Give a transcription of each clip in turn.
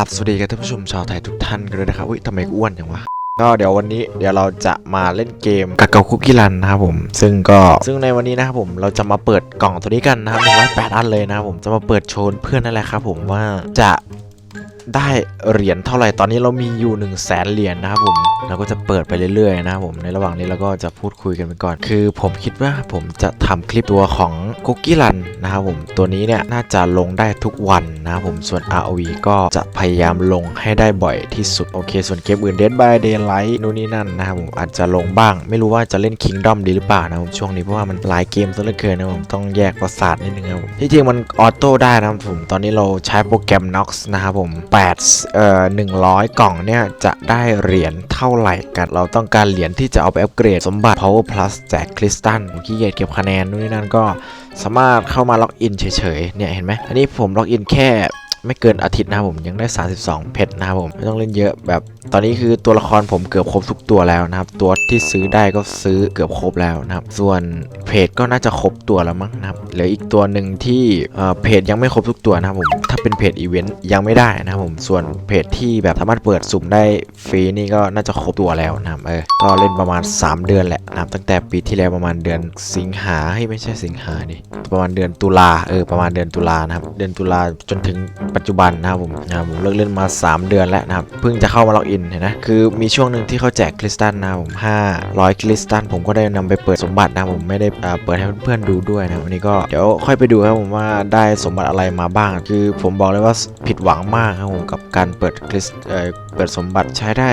ราบสวัสดีกับท่านผู้ชมชาวไทยทุกท่านกันเลยนะครับอุ้ยทำไมอ้วนจังวะ ก็เดี๋ยววันนี้เดี๋ยวเราจะมาเล่นเกมกาเกาคุกกี้รันนะครับผม ซึ่งก็ซึ่งในวันนี้นะครับผมเราจะมาเปิดกล่องตัวนี้กันนะครับหนึ่งร้อยแปดอันเลยนะครับผมจะมาเปิดโชว์เพื่อนนั่นแหละครับผมว่าจะ ได้เหรียญเท่าไหร่ตอนนี้เรามีอยู่1นึ่งแสนเหรียญนะครับผมเราก็จะเปิดไปเรื่อยๆนะครับผมในระหว่างนี้เราก็จะพูดคุยกันไปก่อน คือผมคิดว่าผมจะทำคลิปตัวของคุกกี้รันนะครับผมตัวนี้เนี่ยน่าจะลงได้ทุกวันนะครับผมส่วน ROV ก็จะพยายามลงให้ได้บ่อยที่สุดโอเค ส่วนเกมอื่น Dead by Daylight นู่นนี่นั่นนะครับผมอาจจะลงบ้าง ไม่รู้ว่าจะเล่น Kingdom ดีหรือเปล่านะครับผมช่วงนี้เพราะว่ามันหลายเกมซะเหลือเกินนะครับผมต้องแยกประสาทนิดนึงครับผมที่จริงมันออโต้ได้นะครับผมตอนนี้เราใช้โปรแกรม Nox นะครับผม8เอ่อ100 กล่องเนี่ย จะได้เหรียญเท่าไหร่กัน เราต้องการเหรียญที่จะเอาไปอัปเกรดสมบัติ Power Plus แจกคริสตัลขี้เกียจเก็บคะแนนนู่นนี่นั่นก็สามารถเข้ามาล็อกอินเฉยๆ เนี่ย เห็นไหม อันนี้ผมล็อกอินแค่ ไม่เกินอาทิตย์นะครับผมยังได้ 32 เพชรนะครับผมไม่ต้องเล่นเยอะแบบตอนนี้คือตัวละครผมเกือบครบทุกตัวแล้วนะครับ ตัวที่ซื้อได้ก็ซื้อเกือบครบแล้วนะครับ ส่วนเพจก็น่าจะครบตัวแล้วมั้งนะครับเหลืออีกตัวหนึ่งที่เเพจยังไม่ครบทุกตัวนะครับผม ถ้าเป็นเพจอีเวนต์ยังไม่ได้นะครับผม ส่วนเพจที่แบบสามารถเปิดสุ่มได้ฟรีนี่ก็น่าจะครบตัวแล้วนะครับเออก็เล่นประมาณ 3 เดือนแหละนะครับตั้งแต่ปีที่แล้วประมาณเดือนสิงหาให้ไม่ใช่สิงหาดิประมาณเดือนตุลาเออประมาณเดือนตุลานะครับเดือนตุลาจนถึงปัจจุบันนะครับผมนะครับผมเลิกเล่นมา 3 เดือนแล้วนะครับเพิ่งจะเข้ามาล็อกอินเห็นนะคือมีช่วงหนึ่งที่เขาแจกคริสตัลนะครับผม500 คริสตัลผมก็ได้นำไปเปิดสมบัตินะผมไม่ได้เปิดให้เพื่อนๆดูด้วยนะวันนี้ก็เดี๋ยวค่อยไปดูครับผมว่าได้สมบัติอะไรมาบ้าง คือผมบอกเลยว่าผิดหวังมากครับผมกับการเปิดคริสเเปิดสมบัติใช้ได้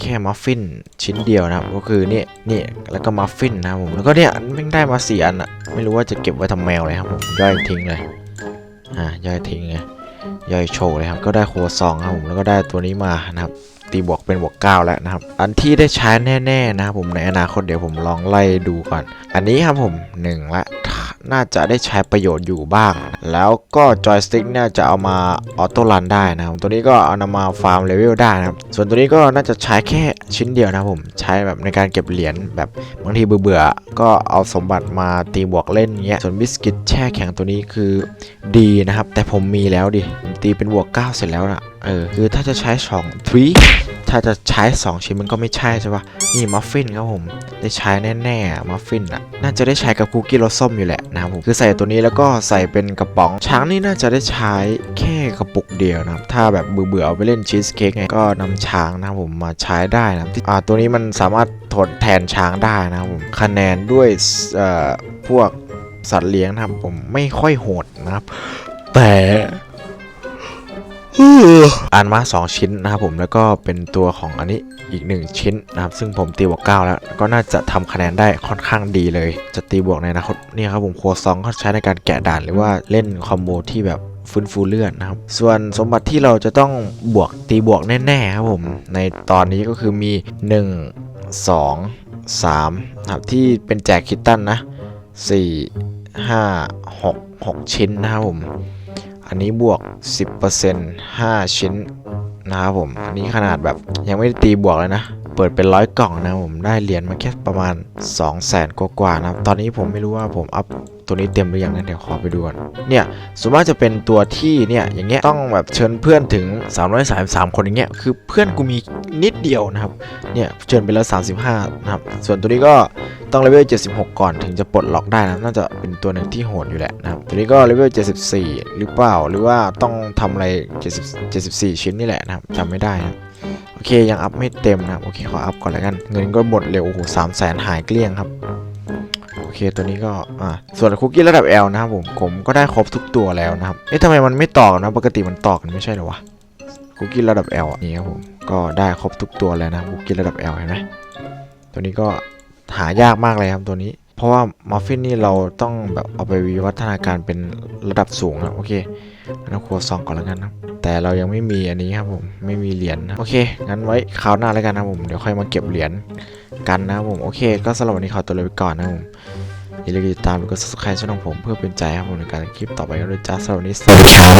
แค่มัฟฟินชิ้นเดียวนะครับก็คือนี่นี่แล้วก็มัฟฟินนะครับผมแล้วก็เนี่ยแม่งได้มาสี่อันอะไม่รู้ว่าจะเก็บไว้ทำแมวเลยครับผมย่อยทิ้งเลยอ่าย่อยทิ้งไงย่ อยโชว์เลยครับก็ได้โคซองครับผมแล้วก็ได้ตัวนี้มานะครับ ตีบวกเป็นบวก 9 แล้วนะครับ อันที่ได้ใช้แน่ๆนะครับผมในอนาคตเดี๋ยวผมลองไล่ดูก่อน อันนี้ครับผมหนึ่งละน่าจะได้ใช้ประโยชน์อยู่บ้าง แล้วก็จอยสติ๊กเนี่ยจะเอามาออโต้รันได้นะครับ ตัวนี้ก็เอานำมาฟาร์มเลเวลได้นะครับ ส่วนตัวนี้ก็น่าจะใช้แค่ชิ้นเดียวนะครับผม ใช้แบบในการเก็บเหรียญแบบบางทีเบื่อๆ ก็เอาสมบัติมาตีบวกเล่นเงี้ย ส่วนบิสกิตแช่แข็งตัวนี้คือดีนะครับ แต่ผมมีแล้วดิ ตีเป็นบวก 9 เสร็จแล้วนะ เออคือถ้าจะใช้2ทวีถ้าจะใช้2ชิ้นมันก็ไม่ใช่ใช่ปะนี่มัฟฟินครับผมได้ใช้แน่ๆมัฟฟินอะน่าจะได้ใช้กับคุกกี้รสส้มอยู่แหละนะครับผมคือใส่ตัวนี้แล้วก็ใส่เป็นกระป๋อง ช้างนี่น่าจะได้ใช้แค่กระปุกเดียวนะครับถ้าแบบเบื่อๆเอาไปเล่นชีสเค้กไงก็นำช้างนะครับผมมาใช้ได้นะที่อ่าตัวนี้มันสามารถทดแทนช้างได้นะครับผมคะแนนด้วยเอ่อพวกสัตว์เลี้ยงนะครับผมไม่ค่อยโหดนะครับแต่ อ่านมา2ชิ้นนะครับผมแล้วก็เป็นตัวของอันนี้อีก 1 ชิ้นนะครับ ซึ่งผมตีบวก 9 แล้วก็น่าจะทำคะแนนได้ค่อนข้างดีเลย จะตีบวกในอนาคตนี่ครับผมโคซองเขาใช้ในการแกะด่านหรือว่าเล่นคอมโบที่แบบฟื้นฟูเลือดนะครับ ส่วนสมบัติที่เราจะต้องบวกตีบวกแน่ๆครับผมในตอนนี้ก็คือมี 1 2 3นะครับที่เป็นแจกคิตตันนะ 4 5 6 6 ชิ้นนะครับผม อันนี้บวก 10% 5 ชิ้นนะครับผม อันนี้ขนาดแบบยังไม่ได้ตีบวกเลยนะ เปิดเป็นร้อยกล่องนะผมได้เหรียญมาแค่ประมาณ 2 0 0แสนกว่าๆนะครับตอนนี้ผมไม่รู้ว่าผมอัพตัวนี้เต็มหรือยังนะเดี๋ยวขอไปดูก่อนเนี่ยส่วนมากจะเป็นตัวที่เนี่ยอย่างเงี้ยต้องแบบเชิญเพื่อนถึง 333 คนอย่างเงี้ยคือเพื่อนกูมีนิดเดียวนะครับเนี่ยเชิญไปแล้ว 35 นะครับ ส่วนตัวนี้ก็ ต้องเลเวล 76 ก่อนถึงจะปลดล็อกได้นะ น่าจะเป็นตัวหนึ่งที่โหดอยู่แหละนะครับตัวนี้ก็เลเวล 74 หรือเปล่า หรือว่าต้องทำอะไร 70 74 ชิ้นนี่แหละนะครับจำไม่ได้นะโอเค ยังอัพไม่เต็มนะครับ โอเค ขออัพก่อนแล้วกัน เงินก็หมดเร็ว โอ้โหสามแสนหายเกลี้ยงครับ โอเค ตัวนี้ก็ อ่า ส่วนคุกกี้ระดับ L นะครับผม ผมก็ได้ครบทุกตัวแล้วนะครับ เอ๊ะทำไมมันไม่ต่อกันนะ ปกติมันต่อกันไม่ใช่หรอวะ คุกกี้ระดับ L อะนี่ครับผม ก็ได้ครบทุกตัวแล้วนะ คุกกี้ระดับ L เห็นไหมตัวนี้ก็ หายากมากเลยครับตัวนี้ เพราะว่ามัฟฟินนี่เราต้องแบบเอาไปวิวัฒนาการเป็นระดับสูงนะโอเคงั้นเอาครัวซองก่อนแล้วกันนะแต่เรายังไม่มีอันนี้ครับผมไม่มีเหรียญนะโอเคงั้นไว้คราวหน้าแล้วกันนะผมเดี๋ยวค่อยมาเก็บเหรียญกันนะผมโอเค ก็สำหรับวันนี้ขอตัวลาไปก่อนนะผมอย่าลืมติดตามแล้วก็ subscribe ช่องของผมเพื่อเป็นใจครับผมในการคลิปต่อไปก็ด้วยจ้าสำหรับวันนี้สวัสดีครับ